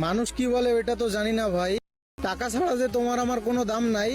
মানুষ কি বলে এটা তো জানি না ভাই। টাকা ছাড়া যে তোমার আমার কোনো দাম নাই,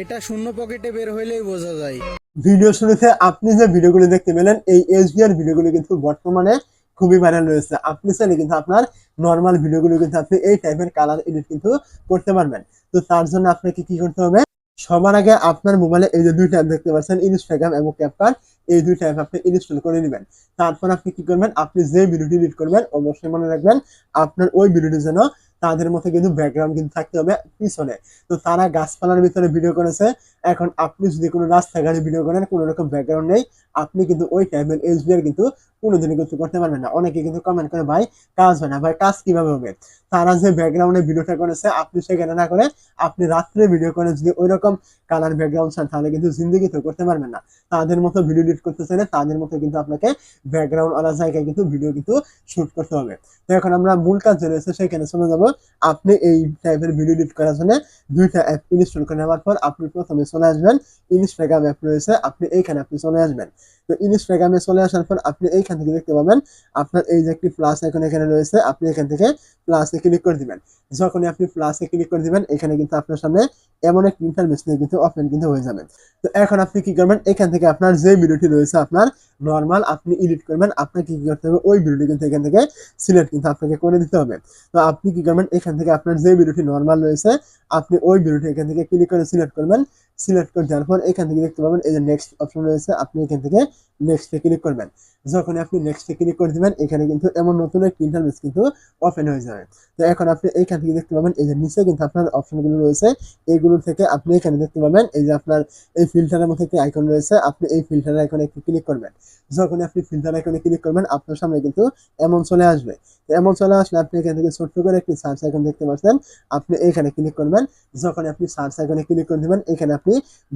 এটা শূন্য পকেটে বের হইলেই বোঝা যায়। ভিডিও শুরুতে আপনি যে ভিডিওগুলো দেখতে পেলেন, এই এস এসবিআর ভিডিওগুলো কিন্তু বর্তমানে খুবই ভাইরাল রয়েছে। আপনি চাইলে কিন্তু আপনার নর্মাল ভিডিওগুলো কিন্তু আপনি এই টাইপের কালার এডিট কিন্তু করতে পারবেন। তো তার জন্য আপনাকে কি করতে হবে, সবার আগে আপনার মোবাইলে এই যে দুই ট্যাব দেখতে পাচ্ছেন ইনস্টাগ্রাম এবং ক্যাপকার্ট এই দুই টাইপ আপনি ইনস্টল করে নেবেন। তারপর আপনি কি করবেন? আপনি যে ভিডিওটি এডিট করবেন, অবশ্যই মনে রাখবেন, আপনার ওই ভিডিওটি যেন তাদের মধ্যে কিন্তু ব্যাকগ্রাউন্ড কিন্তু থাকতে হবে পিছনে। তো তারা গাছপালার ভিতরে ভিডিও করেছে। এখন আপনি যদি কোনো রাস্তাঘাটে ভিডিও করেন, কোনো রকম ব্যাকগ্রাউন্ড নেই, আপনি কিন্তু ওই টাইপের এসবিআর কিন্তু কোনোদিনই কিন্তু করতে পারবেন না। অনেকে কিন্তু কমেন্ট করে, ভাই, কাজ হয় না। ভাই, কাজ কীভাবে হবে? তারা যে ব্যাকগ্রাউন্ডে ভিডিওটা করেছে, আপনি সেখানে না করে আপনি রাত্রে ভিডিও করে যদি ওই রকম কালার ব্যাকগ্রাউন্ড চান, তাহলে কিন্তু জিন্দগিতে করতে পারবেন না। তাদের মতো ভিডিও এডিট করতে চাইলে তাদের মতো কিন্তু আপনাকে ব্যাকগ্রাউন্ড আলাদা জায়গায় কিন্তু ভিডিও কিন্তু শুট করতে হবে। তো এখন আমরা মূল কাজ যে রয়েছে সেখানে চলে যাব। আপনি এই টাইপের ভিডিও এডিট করার জন্য দুইটা অ্যাপ ইনস্টল করে নেওয়ার পর আপনি প্রথমে চলে আসবেন ইনস্টাগ্রাম অ্যাপ রয়েছে, আপনি এইখানে আপনি চলে আসবেন। তো ইনস্টাগ্রামে চলে আসার পর আপনি এইখান থেকে দেখতে পাবেন, আপনার এই যে একটি প্লাস এখন এখানে রয়েছে, আপনি এখান থেকে প্লাসে ক্লিক করে দিবেন। যখনই আপনি প্লাসে ক্লিক করে দিবেন, এখানে কিন্তু আপনার সামনে এমন এক ইন্টারভেস নিয়ে কিন্তু ওপেন কিন্তু হয়ে যাবে। তো এখন আপনি কি করবেন? এখান থেকে আপনার যে ভিডিওটি রয়েছে আপনার নর্মাল আপনি এডিট করবেন, আপনাকে কি করতে হবে? ওই ভিডিওটি কিন্তু এখান থেকে সিলেক্ট কিন্তু আপনাকে করে দিতে হবে। তো আপনি কি করবেন? এখান থেকে আপনার যে ভিডিওটি নর্মাল রয়েছে, আপনি ওই ভিডিওটি এখান থেকে ক্লিক করে সিলেক্ট করবেন। সিলেক্ট করে দেওয়ার পর এখান থেকে দেখতে পাবেন, এই যে নেক্সট অপশন রয়েছে, আপনি এখান থেকে নেক্সটে ক্লিক করবেন। যখন আপনি নেক্সটে ক্লিক করে দিবেন, এখানে কিন্তু এমন নতুন একটি ইন্টারভেস কিন্তু ওপেন হয়ে যাবে। তো এখন আপনি এইখান থেকে দেখতে পাবেন, এই যে নিচে কিন্তু আপনার অপশনগুলো রয়েছে এইগুলো থেকে আপনি এখানে দেখতে পাবেন, এই যে আপনার এই ফিল্টারের মধ্যে একটি আইকন রয়েছে, আপনি এই ফিল্টারের আইকনে একটু ক্লিক করবেন। যখন আপনি ফিল্টার আইকনে ক্লিক করবেন, আপনার সামনে কিন্তু এমন চলে আসবে। তো এমন চলে আসলে আপনি এখান থেকে ছোট্ট করে একটি সার্চ আইকন দেখতে পাচ্ছেন, আপনি এখানে ক্লিক করবেন। যখন আপনি সার্চ আইকনে ক্লিক করে দেবেন, এখানে আপনি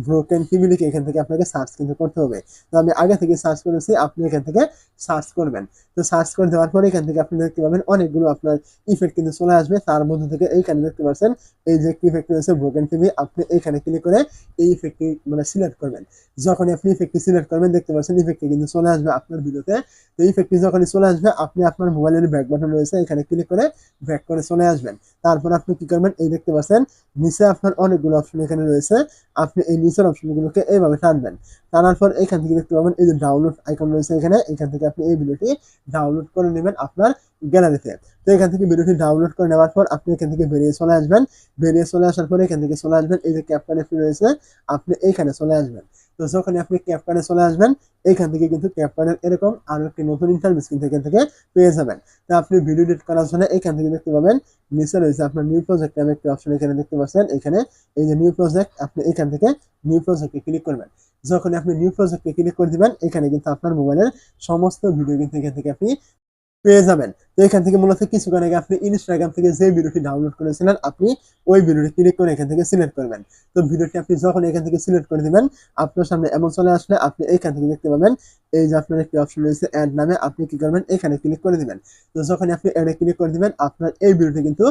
ব্রোকেন টিভি এখান থেকে আপনাকে সার্চ কিন্তু করতে হবে। তো আমি আগে থেকে সার্চ করেছি, আপনি এখান থেকে সার্চ করবেন। তো সার্চ করে দেওয়ার পরে এখান থেকে আপনি দেখতে পাবেন অনেকগুলো আপনার ইফেক্ট কিন্তু চলে আসবে। তার মধ্যে থেকে এইখানে দেখতে পাচ্ছেন, এই যে একটি ইফেক্ট রয়েছে ব্রোকেন টিভি আপনি এইখানে ক্লিক করে এই ইফেক্টটি মানে সিলেক্ট করবেন। যখন আপনি ইফেক্টটি সিলেক্ট করবেন, দেখতে পাচ্ছেন ইফেক্টটি কিন্তু চলে আসবে আপনার ভিডিওতে তো ইফেক্টটি যখনই চলে আসবে, আপনি আপনার মোবাইলের ব্যাক বাটন রয়েছে, এখানে ক্লিক করে ব্যাক করে চলে আসবেন। তারপর আপনি কি করবেন, এই দেখতে পাচ্ছেন, নিচে আপনার অনেকগুলো অপশন এখানে রয়েছে। আপনি এই নিচের অপশনগুলোকে এইভাবে টানবেন। টানার পর এখান থেকে দেখতে পাবেন এই যে ডাউনলোড আইকন রয়েছে এখানে। এখান থেকে আপনি এই ভিডিওটি ডাউনলোড করে নেবেন আপনার গ্যালারিতে তো এখান থেকে ভিডিওটি ডাউনলোড করে নেওয়ার পর আপনি এখান থেকে বেরিয়ে চলে আসবেন। বেরিয়ে চলে আসার পর এখান থেকে চলে আসবেন। এই যে ক্যাপকানে রয়েছে, আপনি এইখানে চলে আসবেন। তো যখন আপনি ক্যাপকানে চলে আসবেন। এইখান থেকে কিন্তু ক্যাপকানের এরকম আরও একটি নতুন ইন্টারভিউ কিন্তু এখান থেকে পেয়ে যাবেন। তো আপনি ভিডিও এডিট করার জন্য এখান থেকে দেখতে পাবেন, নিচে রয়েছে আপনার নিউ প্রজেক্ট নামে একটি অপশন এখানে দেখতে পাচ্ছেন। এখানে এই যে নিউ প্রজেক্ট আপনি এখান থেকে নিউ প্রজেক্টে ক্লিক করবেন। যখন আপনি নিউ প্রজেক্টে ক্লিক করে দিবেন, এখানে কিন্তু আপনার মোবাইলের সমস্ত ভিডিও কিন্তু এখান থেকে আপনি পেয়ে যাবেন। তো এখান থেকে মূলত কিছুক্ষণ আগে আপনি ইনস্টাগ্রাম থেকে যে ভিডিওটি ডাউনলোড করেছিলেন, আপনি ওই ভিডিওটি ক্লিক করে এখান থেকে সিলেক্ট করবেন। তো ভিডিওটি আপনি যখন এখান থেকে সিলেক্ট করে দিবেন, আপনার সামনে এমন চলে আসলে আপনি এইখান থেকে দেখতে পাবেন, এই যে আপনার একটি অপশন রয়েছে অ্যাড নামে, আপনি কি করবেন, এখানে ক্লিক করে দিবেন। তো যখন আপনি অ্যাডে ক্লিক করে দিবেন, আপনার এই ভিডিওটি কিন্তু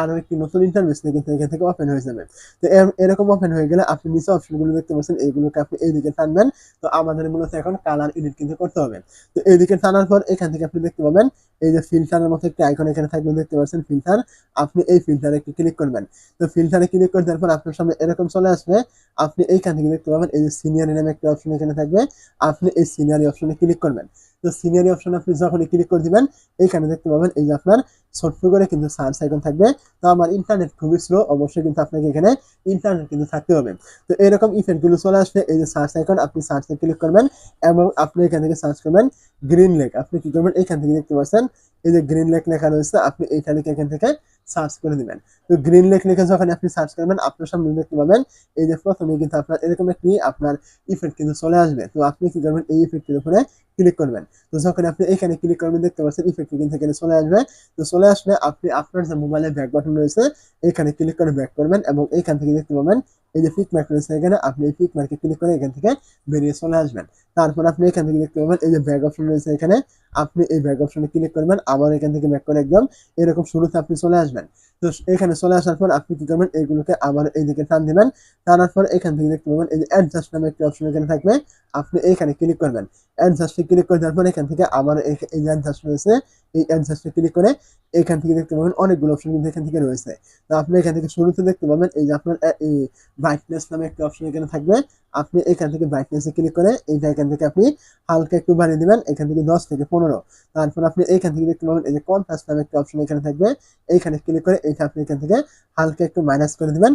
আরও একটি নতুন ইন্টারভেস কিন্তু এখান থেকে ওপেন হয়ে যাবে। তো এরকম ওপেন হয়ে গেলে আপনি নিচে অপশনগুলো দেখতে পাচ্ছেন, এইগুলোকে আপনি এইদিকে টানবেন। তো আমাদের মূলত এখন কালার এডিট কিন্তু করতে হবে। তো এইদিকে টানার পর এখান থেকে আপনি দেখতে পাবেন, এই যে ফিল্টারের মতো একটি আইকন এখানে থাকবে, দেখতে পাচ্ছেন ফিল্টার আপনি এই ফিল্টারে একটু ক্লিক করবেন। তো ফিল্টারে ক্লিক করে দেওয়ার পর আপনার সামনে এরকম চলে আসবে। আপনি এইখান থেকে দেখতে পাবেন এই যে সিনিয়র নামে একটা অপশন এখানে থাকবে। আপনি এই সিনিয়রি অপশনে ক্লিক করবেন। তো সিনিয়রি অপশন আপনি যখনই ক্লিক করে দিবেন, এইখানে দেখতে পাবেন এই যে আপনার ছোট্ট করে কিন্তু সার্চ আইকন থাকবে। তো আমার ইন্টারনেট খুবই স্লো অবশ্যই কিন্তু আপনাকে এখানে ইন্টারনেট কিন্তু থাকতে হবে। তো এরকম ইফেক্টগুলো চলে আসবে এই যে সার্চ আইকন আপনি সার্চে ক্লিক করবেন এবং আপনি এখান থেকে সার্চ করবেন গ্রিন লেক আপনি কি করবেন? এখান থেকে দেখতে পাচ্ছেন এই যে গ্রিন লেক লেখা রয়েছে, আপনি লিখে এখান থেকে সার্চ করে দিবেন। তো গ্রিন লেক লিখে যখন আপনি সার্চ করবেন, আপনার সামনে দেখতে পাবেন। এই যে প্রথমে কিন্তু আপনার এরকম একটি আপনার ইফেক্ট কিন্তু চলে আসবে। তো আপনি কি করবেন, এই ইফেক্টের উপরে ক্লিক করবেন। তো যখন আপনি এখানে ক্লিক করবেন, দেখতে পাচ্ছেন ইফেক্ট কিন্তু এখানে চলে আসবে। তো চলে আসলে আপনি আপনার যে মোবাইলের ব্যাক বাটন রয়েছে, এখানে ক্লিক করে ব্যাক করবেন এবং এখান থেকে দেখতে পাবেন এই যে পিক মার্ক রয়েছে এখানে আপনি এই পিক মার্কে ক্লিক করে এখান থেকে বেরিয়ে চলে আসবেন। তারপর আপনি এখান থেকে দেখতে পাবেন, এই যে ব্যাগ অপশন রয়েছে এখানে, আপনি এই ব্যাগ অপশনে ক্লিক করবেন, আবার এখান থেকে ব্যাক করে একদম এরকম শুরুতে আপনি চলে আসবেন। তো এখানে চলে আসার পর আপনি কি করবেন এইগুলোকে আবার এইদিকে টান দিবেন। টানার পর এখান থেকে দেখতে পাবেন এই যে অ্যাডজাস্ট নামে একটি অপশন এখানে থাকবে। আপনি এইখানে ক্লিক করবেন। অ্যাডজাস্টে ক্লিক করে দেওয়ার পর এখান থেকে আবার এই- যে অ্যাডজাস্ট রয়েছে, এই অ্যাডজাস্টে ক্লিক করে এখান থেকে দেখতে পাবেন অনেকগুলো অপশন কিন্তু এখান থেকে রয়েছে। তো আপনি এখান থেকে শুরুতে দেখতে পাবেন এই যে আপনার এই ব্রাইটনেস নামে একটি অপশন এখানে থাকবে। আপনি এখান থেকে ব্রাইটনেসে ক্লিক করে এইটা এখান থেকে আপনি হালকা একটু বাড়িয়ে দেবেন, এখান থেকে দশ থেকে পনেরো। তারপর আপনি এইখান থেকে দেখতে পাবেন এই যে কন্ট্রাস্ট নামে একটা অপশন এখানে থাকবে। এইখানে ক্লিক করে এইটা আপনি এখান থেকে হালকা একটু মাইনাস করে দিবেন,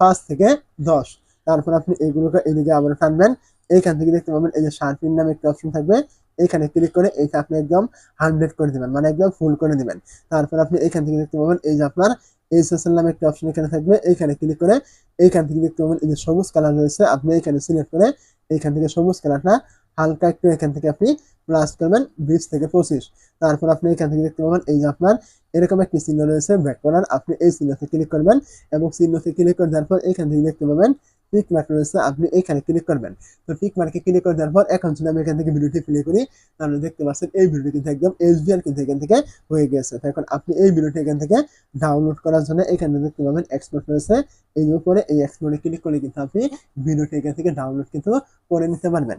পাঁচ থেকে দশ। তারপর আপনি এইগুলোকে এইদিকে আবার টানবেন। এইখান থেকে দেখতে পাবেন এই যে শার্পিন নামে একটা অপশন থাকবে। এখানে ক্লিক করে এইটা আপনি একদম হান্ড্রেড করে দিবেন মানে একদম ফুল করে দিবেন। তারপর আপনি এখান থেকে দেখতে পাবেন এই যে আপনার এই এইচএসএল নামে একটা অপশন এখানে থাকবে। এইখানে ক্লিক করে এইখান থেকে দেখতে পাবেন এই যে সবুজ কালার রয়েছে, আপনি এখানে সিলেক্ট করে এইখান থেকে সবুজ কালারটা হালকা একটু এখান থেকে আপনি প্লাস করবেন বিশ থেকে পঁচিশ। তারপর আপনি এখান থেকে দেখতে পাবেন এই যে আপনার এরকম একটি চিহ্ন রয়েছে ব্যাক করার আপনি এই চিহ্নতে ক্লিক করবেন এবং চিহ্নতে ক্লিক করে দেওয়ার পর এখান থেকে দেখতে পাবেন পিক মার্ক রয়েছে, আপনি এখানে ক্লিক করবেন। তো পিক মার্কে ক্লিক করে দেওয়ার পর এখন যদি আমি এখান থেকে ভিডিওটি প্লে করি, তাহলে দেখতে পাচ্ছেন এই ভিডিওটি কিন্তু একদম এসবিআর কিন্তু এখান থেকে হয়ে গেছে। তো এখন আপনি এই ভিডিওটি এখান থেকে ডাউনলোড করার জন্য এখানে দেখতে পাবেন এক্সপোর্ট রয়েছে। এই উপরে এই এক্সপোর্টে ক্লিক করলে কিন্তু আপনি ভিডিওটি এখান থেকে ডাউনলোড কিন্তু করে নিতে পারবেন।